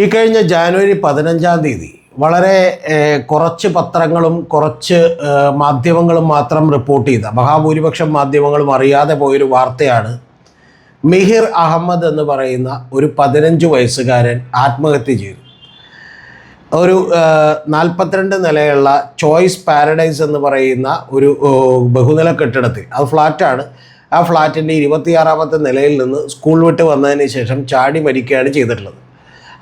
ഈ കഴിഞ്ഞ ജാനുവരി പതിനഞ്ചാം തീയതി വളരെ കുറച്ച് പത്രങ്ങളും കുറച്ച് മാധ്യമങ്ങളും മാത്രം റിപ്പോർട്ട് ചെയ്ത മഹാഭൂരിപക്ഷം മാധ്യമങ്ങളും അറിയാതെ പോയൊരു വാർത്തയാണ് മിഹിർ അഹമ്മദ് എന്ന് പറയുന്ന ഒരു പതിനഞ്ച് വയസ്സുകാരൻ ആത്മഹത്യ ചെയ്തു. ഒരു നാൽപ്പത്തിരണ്ട് നിലയുള്ള ചോയ്സ് പാരഡൈസ് എന്ന് പറയുന്ന ഒരു ബഹുനില കെട്ടിടത്തിൽ അത് ഫ്ലാറ്റാണ്. ആ ഫ്ലാറ്റിന്റെ ഇരുപത്തിയാറാമത്തെ നിലയിൽ നിന്ന് സ്കൂൾ വിട്ട് വന്നതിന് ശേഷം ചാടി മരിക്കുകയാണ് ചെയ്തിട്ടുള്ളത്.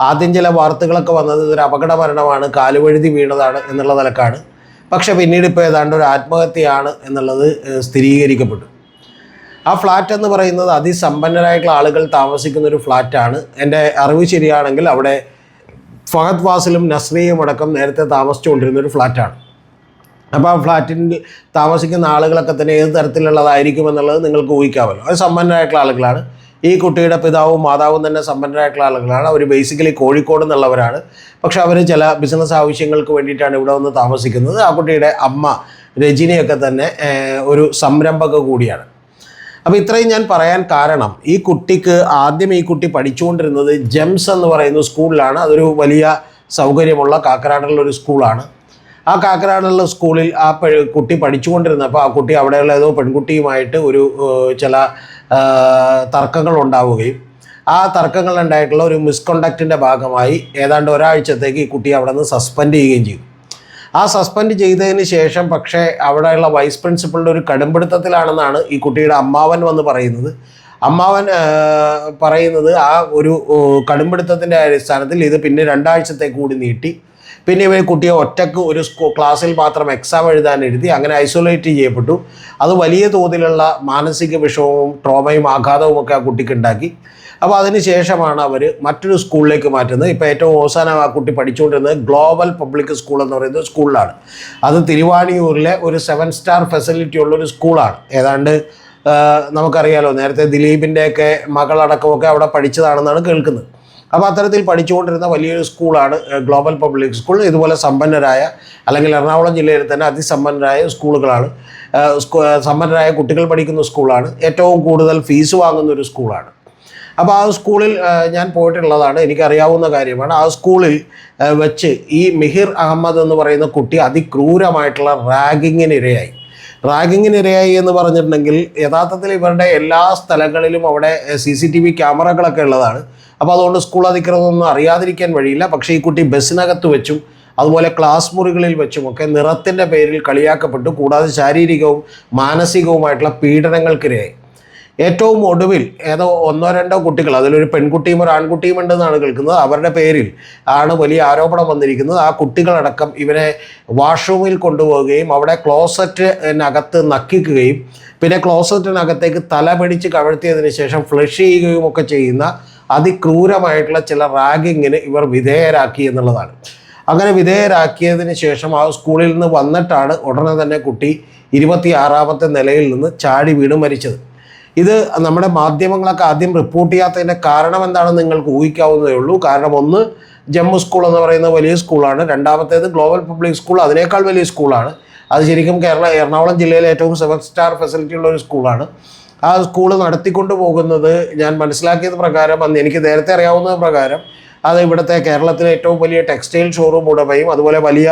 ആദ്യം ചില വാർത്തകളൊക്കെ വന്നത് ഇതൊരു അപകട മരണമാണ് കാലുവഴുതി വീണതാണ് എന്നുള്ള നിലക്കാണ്. പക്ഷെ പിന്നീട് ഇപ്പോൾ ഏതാണ്ട് ഒരു ആത്മഹത്യയാണ് എന്നുള്ളത് സ്ഥിരീകരിക്കപ്പെട്ടു. ആ ഫ്ലാറ്റ് എന്ന് പറയുന്നത് അതിസമ്പന്നരായിട്ടുള്ള ആളുകൾ താമസിക്കുന്ന ഒരു ഫ്ലാറ്റാണ്. എന്റെ അറിവ് ശരിയാണെങ്കിൽ അവിടെ ഫഹദ് ഫാസിലും നസ്രിയും അടക്കം നേരത്തെ താമസിച്ചുകൊണ്ടിരുന്ന ഒരു ഫ്ലാറ്റാണ്. അപ്പോൾ ആ ഫ്ലാറ്റിൽ താമസിക്കുന്ന ആളുകളൊക്കെ തന്നെ ഏത് തരത്തിലുള്ളതായിരിക്കും എന്നുള്ളത് നിങ്ങൾക്ക് ഊഹിക്കാമല്ലോ. അത് സമ്പന്നരായിട്ടുള്ള ആളുകളാണ്. ഈ കുട്ടിയുടെ പിതാവും മാതാവും തന്നെ സമ്പന്നരായിട്ടുള്ള ആളുകളാണ്. അവർ ബേസിക്കലി കോഴിക്കോട് എന്നുള്ളവരാണ്. പക്ഷെ അവർ ചില ബിസിനസ് ആവശ്യങ്ങൾക്ക് വേണ്ടിയിട്ടാണ് ഇവിടെ വന്ന് താമസിക്കുന്നത്. ആ കുട്ടിയുടെ അമ്മ രജനിയൊക്കെ തന്നെ ഒരു സംരംഭക കൂടിയാണ്. അപ്പോൾ ഇത്രയും ഞാൻ പറയാൻ കാരണം ഈ കുട്ടിക്ക് ആദ്യം ഈ കുട്ടി പഠിച്ചുകൊണ്ടിരുന്നത് ജെംസ് എന്ന് പറയുന്ന സ്കൂളിലാണ്. അതൊരു വലിയ സൗകര്യമുള്ള കാക്കനാടുള്ള ഒരു സ്കൂളാണ്. ആ കാക്കനാടുള്ള സ്കൂളിൽ ആ കുട്ടി പഠിച്ചുകൊണ്ടിരുന്നപ്പോൾ ആ കുട്ടി അവിടെയുള്ള ഏതോ പെൺകുട്ടിയുമായിട്ട് ഒരു ചില തർക്കങ്ങൾ ഉണ്ടാവുകയും ആ തർക്കങ്ങൾ ഉണ്ടായിട്ടുള്ള ഒരു മിസ്കണ്ടക്റ്റിന്റെ ഭാഗമായി ഏതാണ്ട് ഒരാഴ്ചത്തേക്ക് ഈ കുട്ടിയെ അവിടെ നിന്ന് സസ്പെൻഡ് ചെയ്യുകയും ചെയ്തു. ആ സസ്പെൻഡ് ചെയ്തതിന് ശേഷം പക്ഷേ അവിടെയുള്ള വൈസ് പ്രിൻസിപ്പളിന്റെ ഒരു കടുംപിടുത്തത്തിലാണെന്നാണ് ഈ കുട്ടിയുടെ അമ്മാവൻ വന്ന് പറയുന്നത്. അമ്മാവൻ പറയുന്നത് ആ ഒരു കടുംപിടുത്തത്തിന്റെ അടിസ്ഥാനത്തിൽ ഇത് പിന്നെ രണ്ടാഴ്ചത്തേക്ക് കൂടി നീട്ടി. പിന്നെ ഇവർ കുട്ടിയെ ഒറ്റയ്ക്ക് ഒരു സ്കൂ ക്ലാസ്സിൽ മാത്രം എക്സാം എഴുതാൻ എഴുതി അങ്ങനെ ഐസൊലേറ്റ് ചെയ്യപ്പെട്ടു. അത് വലിയ തോതിലുള്ള മാനസിക വിഷമവും ട്രോമയും ആഘാതവും ഒക്കെ ആ കുട്ടിക്ക് ഉണ്ടാക്കി. അപ്പോൾ അതിന് ശേഷമാണ് അവർ മറ്റൊരു സ്കൂളിലേക്ക് മാറ്റുന്നത്. ഇപ്പോൾ ഏറ്റവും അവസാനം ആ കുട്ടി പഠിച്ചുകൊണ്ടിരുന്നത് ഗ്ലോബൽ പബ്ലിക് സ്കൂൾ എന്ന് പറയുന്ന സ്കൂളിലാണ്. അത് തിരുവാണിയൂരിലെ ഒരു സെവൻ സ്റ്റാർ ഫെസിലിറ്റി ഉള്ള ഒരു സ്കൂളാണ്. ഏതാണ്ട് നമുക്കറിയാലോ നേരത്തെ ദിലീപിന്റെയൊക്കെ മകളടക്കമൊക്കെ അവിടെ പഠിച്ചതാണെന്നാണ് കേൾക്കുന്നത്. അപ്പോൾ അത്തരത്തിൽ പഠിച്ചുകൊണ്ടിരുന്ന വലിയൊരു സ്കൂളാണ് ഗ്ലോബൽ പബ്ലിക് സ്കൂൾ ഇതുപോലെ സമ്പന്നരായ അല്ലെങ്കിൽ എറണാകുളം ജില്ലയിൽ തന്നെ അതിസമ്പന്നരായ സ്കൂളുകളാണ്. സ്കൂ- സമ്പന്നരായ കുട്ടികൾ പഠിക്കുന്ന സ്കൂളാണ്. ഏറ്റവും കൂടുതൽ ഫീസ് വാങ്ങുന്ന ഒരു സ്കൂളാണ്. അപ്പോൾ ആ സ്കൂളിൽ ഞാൻ പോയിട്ടുള്ളതാണ്. എനിക്കറിയാവുന്ന കാര്യമാണ്. ആ സ്കൂളിൽ വെച്ച് ഈ മിഹിർ അഹമ്മദ് എന്ന് പറയുന്ന കുട്ടി അതിക്രൂരമായിട്ടുള്ള റാഗിങ്ങിന് ഇരയായി റാഗിങ്ങിന് ഇരയായി എന്ന് പറഞ്ഞിട്ടുണ്ടെങ്കിൽ യഥാർത്ഥത്തിൽ ഇവരുടെ എല്ലാ സ്ഥലങ്ങളിലും അവിടെ സി സി ടി വി ക്യാമറകളൊക്കെ ഉള്ളതാണ്. അപ്പോൾ അതുകൊണ്ട് സ്കൂൾ അധികൃതരൊന്നും അറിയാതിരിക്കാൻ വഴിയില്ല. പക്ഷേ ഈ കുട്ടി ബസ്സിനകത്ത് വെച്ചും അതുപോലെ ക്ലാസ് മുറികളിൽ വെച്ചുമൊക്കെ നിറത്തിന്റെ പേരിൽ കളിയാക്കപ്പെട്ടു. കൂടാതെ ശാരീരികവും മാനസികവുമായിട്ടുള്ള പീഡനങ്ങൾക്കിരയായി. ഏറ്റവും ഒടുവിൽ ഏതോ ഒന്നോ രണ്ടോ കുട്ടികൾ അതിലൊരു പെൺകുട്ടിയും ഒരു ആൺകുട്ടിയും ഉണ്ടെന്നാണ് കേൾക്കുന്നത്. അവരുടെ പേരിൽ ആണ് വലിയ ആരോപണം വന്നിരിക്കുന്നത്. ആ കുട്ടികളടക്കം ഇവരെ വാഷ്റൂമിൽ കൊണ്ടുപോവുകയും അവിടെ ക്ലോസറ്റിനകത്ത് നക്കിക്കുകയും പിന്നെ ക്ലോസറ്റിനകത്തേക്ക് തല പിടിച്ച് കവഴ്ത്തിയതിന് ശേഷം ഫ്ലഷ് ചെയ്യുകയും ഒക്കെ ചെയ്യുന്ന അതിക്രൂരമായിട്ടുള്ള ചില റാഗിങ്ങിന് ഇവർ വിധേയരാക്കി എന്നുള്ളതാണ്. അങ്ങനെ വിധേയരാക്കിയതിന് ശേഷം ആ സ്കൂളിൽ നിന്ന് വന്നിട്ടാണ് ഉടനെ തന്നെ കുട്ടി ഇരുപത്തിയാറാമത്തെ നിലയിൽ നിന്ന് ചാടി വീണ് മരിച്ചത്. ഇത് നമ്മുടെ മാധ്യമങ്ങളൊക്കെ ആദ്യം റിപ്പോർട്ട് ചെയ്യാത്തതിന്റെ കാരണം എന്താണെന്ന് നിങ്ങൾക്ക് ഊഹിക്കാവുന്നതേ ഉള്ളൂ. കാരണം ഒന്ന് ജമ്മു സ്കൂൾ എന്ന് പറയുന്ന വലിയ സ്കൂളാണ് രണ്ടാമത്തേത് ഗ്ലോബൽ പബ്ലിക് സ്കൂൾ അതിനേക്കാൾ വലിയ സ്കൂളാണ് അത് ശരിക്കും കേരള എറണാകുളം ജില്ലയിലെ ഏറ്റവും സെവൻ സ്റ്റാർ ഫെസിലിറ്റി ഉള്ള ഒരു സ്കൂളാണ് ആ സ്കൂൾ നടത്തിക്കൊണ്ട് പോകുന്നത് ഞാൻ മനസ്സിലാക്കിയത് പ്രകാരം അന്ന് എനിക്ക് നേരത്തെ അറിയാവുന്ന പ്രകാരം അത് ഇവിടുത്തെ കേരളത്തിലെ ഏറ്റവും വലിയ ടെക്സ്റ്റൈൽ ഷോറൂം ഉടമയും അതുപോലെ വലിയ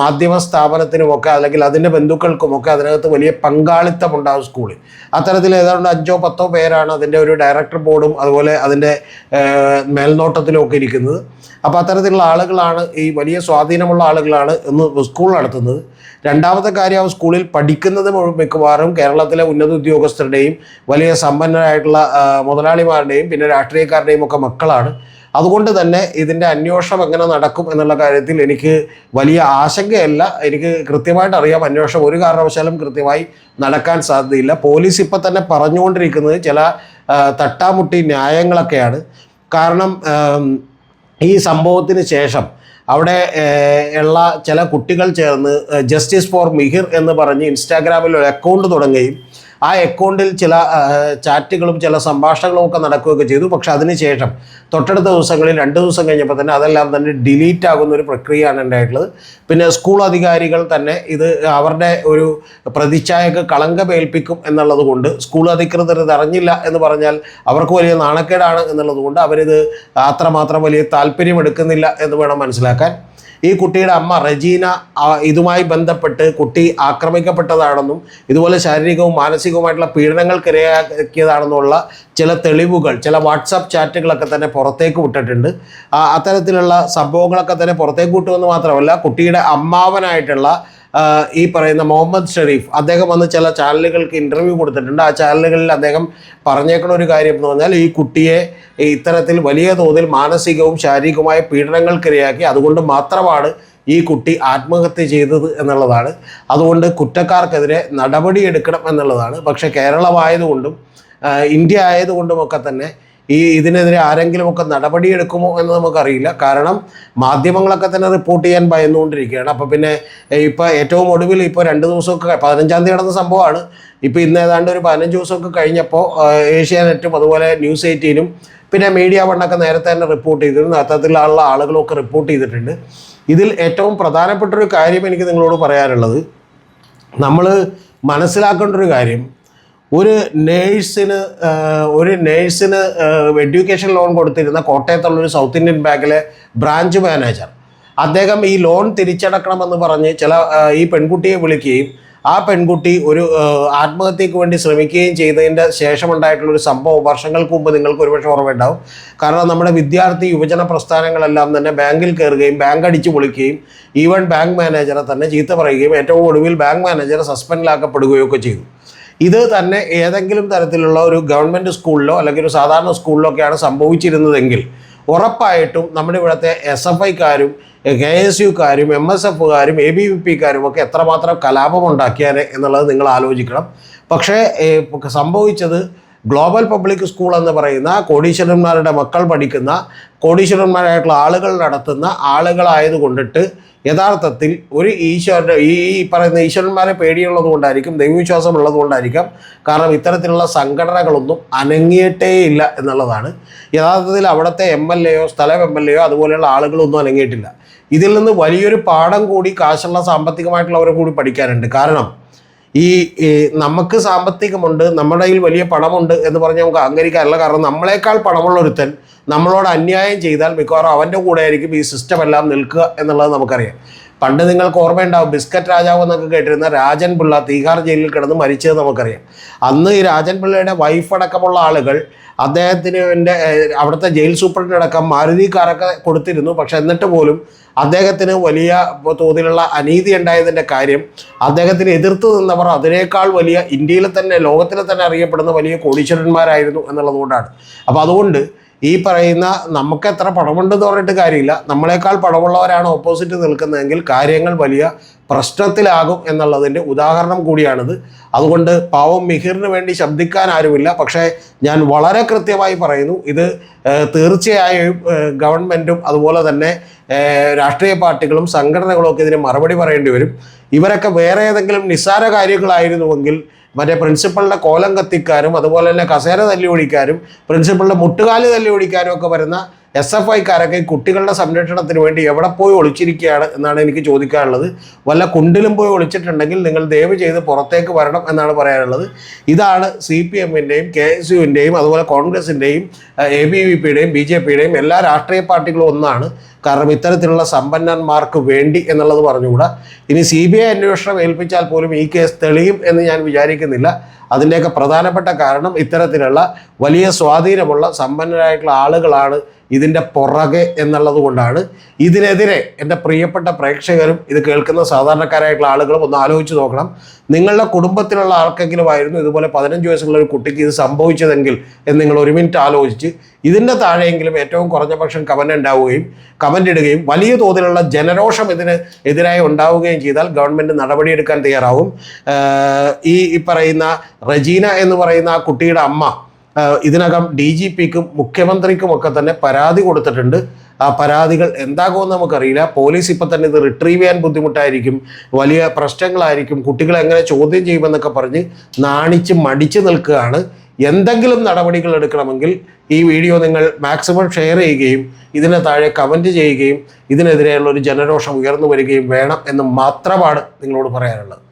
മാധ്യമ സ്ഥാപനത്തിനുമൊക്കെ അല്ലെങ്കിൽ അതിന്റെ ബന്ധുക്കൾക്കുമൊക്കെ അതിനകത്ത് വലിയ പങ്കാളിത്തം ഉണ്ടാവും സ്കൂളിൽ അത്തരത്തിൽ ഏതാണ്ട് അഞ്ചോ പത്തോ പേരാണ് അതിന്റെ ഒരു ഡയറക്ടർ ബോർഡും അതുപോലെ അതിന്റെ മേൽനോട്ടത്തിലുമൊക്കെ ഇരിക്കുന്നത്. അപ്പോൾ അത്തരത്തിലുള്ള ആളുകളാണ് ഈ വലിയ സ്വാധീനമുള്ള ആളുകളാണ് ഇന്ന് സ്കൂൾ നടത്തുന്നത്. രണ്ടാമത്തെ കാര്യം സ്കൂളിൽ പഠിക്കുന്നത് മിക്കവാറും കേരളത്തിലെ ഉന്നത ഉദ്യോഗസ്ഥരുടെയും വലിയ സമ്പന്നരായിട്ടുള്ള മുതലാളിമാരുടെയും പിന്നെ രാഷ്ട്രീയക്കാരുടെയും ഒക്കെ മക്കളാണ്. അതുകൊണ്ട് തന്നെ ഇതിന്റെ അന്വേഷണം എങ്ങനെ നടക്കും എന്നുള്ള കാര്യത്തിൽ എനിക്ക് വലിയ ആശങ്കയല്ല. എനിക്ക് കൃത്യമായിട്ട് അറിയാം അന്വേഷണം ഒരു കാരണവശാലും കൃത്യമായി നടക്കാൻ സാധ്യതയില്ല. പോലീസ് ഇപ്പം തന്നെ പറഞ്ഞുകൊണ്ടിരിക്കുന്നത് ചില തട്ടാമുട്ടി ന്യായങ്ങളൊക്കെയാണ്. കാരണം ഈ സംഭവത്തിന് ശേഷം അവിടെ ഉള്ള ചില കുട്ടികൾ ചേർന്ന് ജസ്റ്റിസ് ഫോർ മിഹിർ എന്ന് പറഞ്ഞ് ഇൻസ്റ്റാഗ്രാമിൽ ഒരു അക്കൗണ്ട് തുടങ്ങുകയും ആ അക്കൗണ്ടിൽ ചില ചാറ്റുകളും ചില സംഭാഷണങ്ങളും ഒക്കെ നടക്കുകയൊക്കെ ചെയ്തു. പക്ഷെ അതിനുശേഷം തൊട്ടടുത്ത ദിവസങ്ങളിൽ രണ്ട് ദിവസം കഴിഞ്ഞപ്പോൾ തന്നെ അതെല്ലാം തന്നെ ഡിലീറ്റ് ആകുന്ന ഒരു പ്രക്രിയയാണ് ഉണ്ടായിട്ടുള്ളത്. പിന്നെ സ്കൂൾ അധികാരികൾ തന്നെ ഇത് അവരുടെ ഒരു പ്രതിച്ഛായക്ക് കളങ്കമേൽപ്പിക്കും എന്നുള്ളത് കൊണ്ട് സ്കൂൾ അധികൃതർ ഇത് അറിഞ്ഞില്ല എന്ന് പറഞ്ഞാൽ അവർക്ക് വലിയ നാണക്കേടാണ് എന്നുള്ളത് കൊണ്ട് അവരിത് അത്രമാത്രം വലിയ താല്പര്യം എടുക്കുന്നില്ല എന്ന് വേണം മനസ്സിലാക്കാൻ. ഈ കുട്ടിയുടെ അമ്മ റജീന ഇതുമായി ബന്ധപ്പെട്ട് കുട്ടി ആക്രമിക്കപ്പെട്ടതാണെന്നും ഇതുപോലെ ശാരീരികവും മാനസികവുമായിട്ടുള്ള പീഡനങ്ങൾക്ക് ഇരയാക്കിയതാണെന്നുള്ള ചില തെളിവുകൾ ചില വാട്സാപ്പ് ചാറ്റുകളൊക്കെ തന്നെ പുറത്തേക്ക് വിട്ടിട്ടുണ്ട്. അത്തരത്തിലുള്ള സംഭവങ്ങളൊക്കെ തന്നെ പുറത്തേക്ക് വിട്ടുമെന്ന് മാത്രമല്ല കുട്ടിയുടെ അമ്മാവനായിട്ടുള്ള ഈ പറയുന്ന മുഹമ്മദ് ഷെരീഫ് അദ്ദേഹം വന്ന് ചില ചാനലുകൾക്ക് ഇന്റർവ്യൂ കൊടുത്തിട്ടുണ്ട്. ആ ചാനലുകളിൽ അദ്ദേഹം പറഞ്ഞേക്കുന്ന ഒരു കാര്യം എന്ന് പറഞ്ഞാൽ ഈ കുട്ടിയെ ഇത്തരത്തിൽ വലിയ തോതിൽ മാനസികവും ശാരീരികവുമായ പീഡനങ്ങൾക്കിരയാക്കി അതുകൊണ്ട് മാത്രമാണ് ഈ കുട്ടി ആത്മഹത്യ ചെയ്തത് എന്നുള്ളതാണ്. അതുകൊണ്ട് കുറ്റക്കാർക്കെതിരെ നടപടിയെടുക്കണം എന്നുള്ളതാണ്. പക്ഷേ കേരളമായതുകൊണ്ടും ഇന്ത്യ ആയതുകൊണ്ടുമൊക്കെ തന്നെ ഈ ഇതിനെതിരെ ആരെങ്കിലുമൊക്കെ നടപടിയെടുക്കുമോ എന്ന് നമുക്കറിയില്ല. കാരണം മാധ്യമങ്ങളൊക്കെ തന്നെ റിപ്പോർട്ട് ചെയ്യാൻ ഭയന്നുകൊണ്ടിരിക്കുകയാണ്. അപ്പോൾ പിന്നെ ഇപ്പോൾ ഏറ്റവും ഒടുവിൽ ഇപ്പോൾ രണ്ട് ദിവസമൊക്കെ പതിനഞ്ചാം തീയതി നടന്ന സംഭവമാണ്. ഇപ്പോൾ ഇന്ന് ഏതാണ്ട് ഒരു പതിനഞ്ച് ദിവസമൊക്കെ കഴിഞ്ഞപ്പോൾ ഏഷ്യാനെറ്റും അതുപോലെ ന്യൂസ് എയ്റ്റീനും പിന്നെ മീഡിയ വണ്ണൊക്കെ നേരത്തെ തന്നെ റിപ്പോർട്ട് ചെയ്തിരുന്നു. അത്തരത്തിലുള്ള ആളുകളൊക്കെ റിപ്പോർട്ട് ചെയ്തിട്ടുണ്ട്. ഇതിൽ ഏറ്റവും പ്രധാനപ്പെട്ട ഒരു കാര്യം എനിക്ക് നിങ്ങളോട് പറയാനുള്ളത്. നമ്മൾ മനസ്സിലാക്കേണ്ട ഒരു കാര്യം. ഒരു നേഴ്സിന് ഒരു നേഴ്സിന് എഡ്യൂക്കേഷൻ ലോൺ കൊടുത്തിരുന്ന കോട്ടയത്തുള്ള ഒരു സൗത്ത് ഇന്ത്യൻ ബാങ്കിലെ ബ്രാഞ്ച് മാനേജർ. അദ്ദേഹം ഈ ലോൺ തിരിച്ചടക്കണമെന്ന് പറഞ്ഞ് ചില ഈ പെൺകുട്ടിയെ വിളിക്കുകയും ആ പെൺകുട്ടി ഒരു ആത്മഹത്യക്ക് വേണ്ടി ശ്രമിക്കുകയും ചെയ്തതിന്റെ ശേഷമുണ്ടായിട്ടുള്ള ഒരു സംഭവം വർഷങ്ങൾക്ക് മുമ്പ് നിങ്ങൾക്ക് ഒരുപക്ഷെ ഓർമ്മയുണ്ടാവും. കാരണം നമ്മുടെ വിദ്യാർത്ഥി യുവജന പ്രസ്ഥാനങ്ങളെല്ലാം തന്നെ ബാങ്കിൽ കയറുകയും ബാങ്ക് അടിച്ചു പൊളിക്കുകയും ഈവൻ ബാങ്ക് മാനേജറെ തന്നെ ചീത്ത പറയുകയും ഏറ്റവും ഒടുവിൽ ബാങ്ക് മാനേജർ സസ്പെൻഡിലാക്കപ്പെടുകയോ ഒക്കെ ചെയ്തു. ഇത് തന്നെ ഏതെങ്കിലും തരത്തിലുള്ള ഒരു ഗവൺമെന്റ് സ്കൂളിലോ അല്ലെങ്കിൽ ഒരു സാധാരണ സ്കൂളിലോ ഒക്കെയാണ് സംഭവിച്ചിരുന്നതെങ്കിൽ ഉറപ്പായിട്ടും നമ്മുടെ ഇവിടുത്തെ എസ് എഫ് ഐക്കാരും കെ എസ് യുക്കാരും എം എസ് എഫുകാരും എ ബി വി പിക്കാരും ഒക്കെ എത്രമാത്രം കലാപം ഉണ്ടാക്കിയാൽ എന്നുള്ളത് നിങ്ങൾ ആലോചിക്കണം. പക്ഷേ സംഭവിച്ചത് ഗ്ലോബൽ പബ്ലിക് സ്കൂൾ എന്ന് പറയുന്ന കോടീശ്വരന്മാരുടെ മക്കൾ പഠിക്കുന്ന കോടീശ്വരന്മാരായിട്ടുള്ള ആളുകൾ നടത്തുന്ന ആളുകളായത് കൊണ്ടിട്ട് യഥാർത്ഥത്തിൽ ഒരു ഈശ്വരന്റെ ഈ പറയുന്ന ഈശ്വരന്മാരെ പേടിയുള്ളത് കൊണ്ടായിരിക്കും ദൈവവിശ്വാസം ഉള്ളത് കൊണ്ടായിരിക്കാം. കാരണം ഇത്തരത്തിലുള്ള സംഘടനകളൊന്നും അനങ്ങിയിട്ടേ ഇല്ല എന്നുള്ളതാണ്. യഥാർത്ഥത്തിൽ അവിടുത്തെ എം എൽ എയോ സ്ഥലം എം എൽ എയോ അതുപോലെയുള്ള ആളുകളൊന്നും അനങ്ങിയിട്ടില്ല. ഇതിൽ നിന്ന് വലിയൊരു പാഠം കൂടി കാശുള്ള സാമ്പത്തികമായിട്ടുള്ളവരെ കൂടി പഠിക്കാനുണ്ട്. കാരണം ഈ നമുക്ക് സാമ്പത്തികമുണ്ട് നമ്മുടെ കയ്യിൽ വലിയ പണമുണ്ട് എന്ന് പറഞ്ഞ് നമുക്ക് അഹങ്കരിക്കാറില്ല കാരണം നമ്മളെക്കാൾ പണമുള്ള ഒരുത്തൻ നമ്മളോട് അന്യായം ചെയ്താൽ മിക്കവാറും അവന്റെ കൂടെ ആയിരിക്കും ഈ സിസ്റ്റം എല്ലാം നിൽക്കുക എന്നുള്ളത് നമുക്കറിയാം. പണ്ട് നിങ്ങൾക്ക് ഓർമ്മയുണ്ടാവും ബിസ്ക്കറ്റ് രാജാവ് എന്നൊക്കെ കേട്ടിരുന്ന രാജൻ പിള്ള തീഹാർ ജയിലിൽ കിടന്ന് മരിച്ചത് നമുക്കറിയാം. അന്ന് ഈ രാജൻ പിള്ളയുടെ വൈഫ് അടക്കമുള്ള ആളുകൾ അദ്ദേഹത്തിന് എന്റെ അവിടുത്തെ ജയിൽ സൂപ്രണ്ടിനടക്കം മാരുതി കാറൊക്കെ കൊടുത്തിരുന്നു. പക്ഷെ എന്നിട്ട് പോലും അദ്ദേഹത്തിന് വലിയ തോതിലുള്ള അനീതി ഉണ്ടായതിന്റെ കാര്യം അദ്ദേഹത്തിന് എതിർത്ത് നിന്നവർ അതിനേക്കാൾ വലിയ ഇന്ത്യയിലെ തന്നെ ലോകത്തിലെ തന്നെ അറിയപ്പെടുന്ന വലിയ കോടീശ്വരന്മാരായിരുന്നു എന്നുള്ളതുകൊണ്ടാണ്. അപ്പോൾ അതുകൊണ്ട് ഈ പറയുന്ന നമുക്ക് എത്ര പണമുണ്ടെന്ന് പറഞ്ഞിട്ട് കാര്യമില്ല. നമ്മളെക്കാൾ പണമുള്ളവരാണ് ഓപ്പോസിറ്റ് നിൽക്കുന്നതെങ്കിൽ കാര്യങ്ങൾ വലിയ പ്രശ്നത്തിലാകും എന്നുള്ളതിന്റെ ഉദാഹരണം കൂടിയാണിത്. അതുകൊണ്ട് പാവം മിഹിറിന് വേണ്ടി ശബ്ദിക്കാൻ ആരുമില്ല. പക്ഷേ ഞാൻ വളരെ കൃത്യമായി പറയുന്നു ഇത് തീർച്ചയായും ഗവൺമെന്റും അതുപോലെ തന്നെ രാഷ്ട്രീയ പാർട്ടികളും സംഘടനകളും ഒക്കെ ഇതിന് മറുപടി പറയേണ്ടി വരും. ഇവരൊക്കെ വേറെ ഏതെങ്കിലും നിസ്സാര കാര്യങ്ങളായിരുന്നുവെങ്കിൽ മറ്റേ പ്രിൻസിപ്പളിന്റെ കോലം കത്തിക്കാരും അതുപോലെ തന്നെ കസേര തല്ലി ഒഴിക്കാരും പ്രിൻസിപ്പളിന്റെ മുട്ടുകാൽ തല്ലി ഒഴിക്കാരും ഒക്കെ വരുന്ന എസ് എഫ് ഐക്കാരൊക്കെ കുട്ടികളുടെ സംരക്ഷണത്തിന് വേണ്ടി എവിടെ പോയി ഒളിച്ചിരിക്കുകയാണ് എന്നാണ് എനിക്ക് ചോദിക്കാനുള്ളത്. വല്ല കുണ്ടിലും പോയി ഒളിച്ചിട്ടുണ്ടെങ്കിൽ നിങ്ങൾ ദയവ് ചെയ്ത് പുറത്തേക്ക് വരണം എന്നാണ് പറയാനുള്ളത്. ഇതാണ് സി പി എമ്മിന്റെയും കെ എസ് യുവിന്റെയും അതുപോലെ കോൺഗ്രസിന്റെയും എ ബി വി പിയുടെയും ബി ജെ പിയുടെയും എല്ലാ രാഷ്ട്രീയ പാർട്ടികളും ഒന്നാണ്. കാരണം ഇത്തരത്തിലുള്ള സമ്പന്നന്മാർക്ക് വേണ്ടി എന്നുള്ളത് പറഞ്ഞുകൂടാ. ഇനി സി ബി ഐ അന്വേഷണം ഏൽപ്പിച്ചാൽ പോലും ഈ കേസ് തെളിയും എന്ന് ഞാൻ വിചാരിക്കുന്നില്ല. അതിന്റെയൊക്കെ പ്രധാനപ്പെട്ട കാരണം ഇത്തരത്തിലുള്ള വലിയ സ്വാധീനമുള്ള സമ്പന്നരായിട്ടുള്ള ആളുകളാണ് ഇതിന്റെ പുറകെ എന്നുള്ളത് കൊണ്ടാണ് ഇതിനെതിരെ എന്റെ പ്രിയപ്പെട്ട പ്രേക്ഷകരും ഇത് കേൾക്കുന്ന സാധാരണക്കാരായിട്ടുള്ള ആളുകളും ഒന്ന് ആലോചിച്ച് നോക്കണം. നിങ്ങളുടെ കുടുംബത്തിലുള്ള ആർക്കെങ്കിലും ആയിരുന്നു ഇതുപോലെ പതിനഞ്ച് വയസ്സുള്ള ഒരു കുട്ടിക്ക് ഇത് സംഭവിച്ചതെങ്കിൽ എന്ന് നിങ്ങൾ ഒരു മിനിറ്റ് ആലോചിച്ച് ഇതിന്റെ താഴെയെങ്കിലും ഏറ്റവും കുറഞ്ഞ പക്ഷം കമന്റ് ഉണ്ടാവുകയും കമന്റ് ഇടുകയും വലിയ തോതിലുള്ള ജനരോഷം ഇതിന് എതിരായി ഉണ്ടാവുകയും ചെയ്താൽ ഗവൺമെന്റ് നടപടിയെടുക്കാൻ തയ്യാറാവും. ഈ പറയുന്ന റജീന എന്ന് പറയുന്ന ആ കുട്ടിയുടെ അമ്മ ഇതിനകം ഡി ജി പിക്കും മുഖ്യമന്ത്രിക്കും ഒക്കെ തന്നെ പരാതി കൊടുത്തിട്ടുണ്ട്. ആ പരാതികൾ എന്താകുമെന്ന് നമുക്കറിയില്ല. പോലീസ് ഇപ്പം തന്നെ ഇത് റിട്രീവ് ചെയ്യാൻ ബുദ്ധിമുട്ടായിരിക്കും. വലിയ പ്രശ്നങ്ങളായിരിക്കും. കുട്ടികളെ എങ്ങനെ ചോദ്യം ചെയ്യുമെന്നൊക്കെ പറഞ്ഞ് നാണിച്ച് മടിച്ചു നിൽക്കുകയാണ്. എന്തെങ്കിലും നടപടികൾ എടുക്കണമെങ്കിൽ ഈ വീഡിയോ നിങ്ങൾ മാക്സിമം ഷെയർ ചെയ്യുകയും ഇതിന് താഴെ കമന്റ് ചെയ്യുകയും ഇതിനെതിരെയുള്ള ഒരു ജനരോഷം ഉയർന്നു വരികയും വേണം എന്ന് മാത്രമാണ് നിങ്ങളോട് പറയാനുള്ളത്.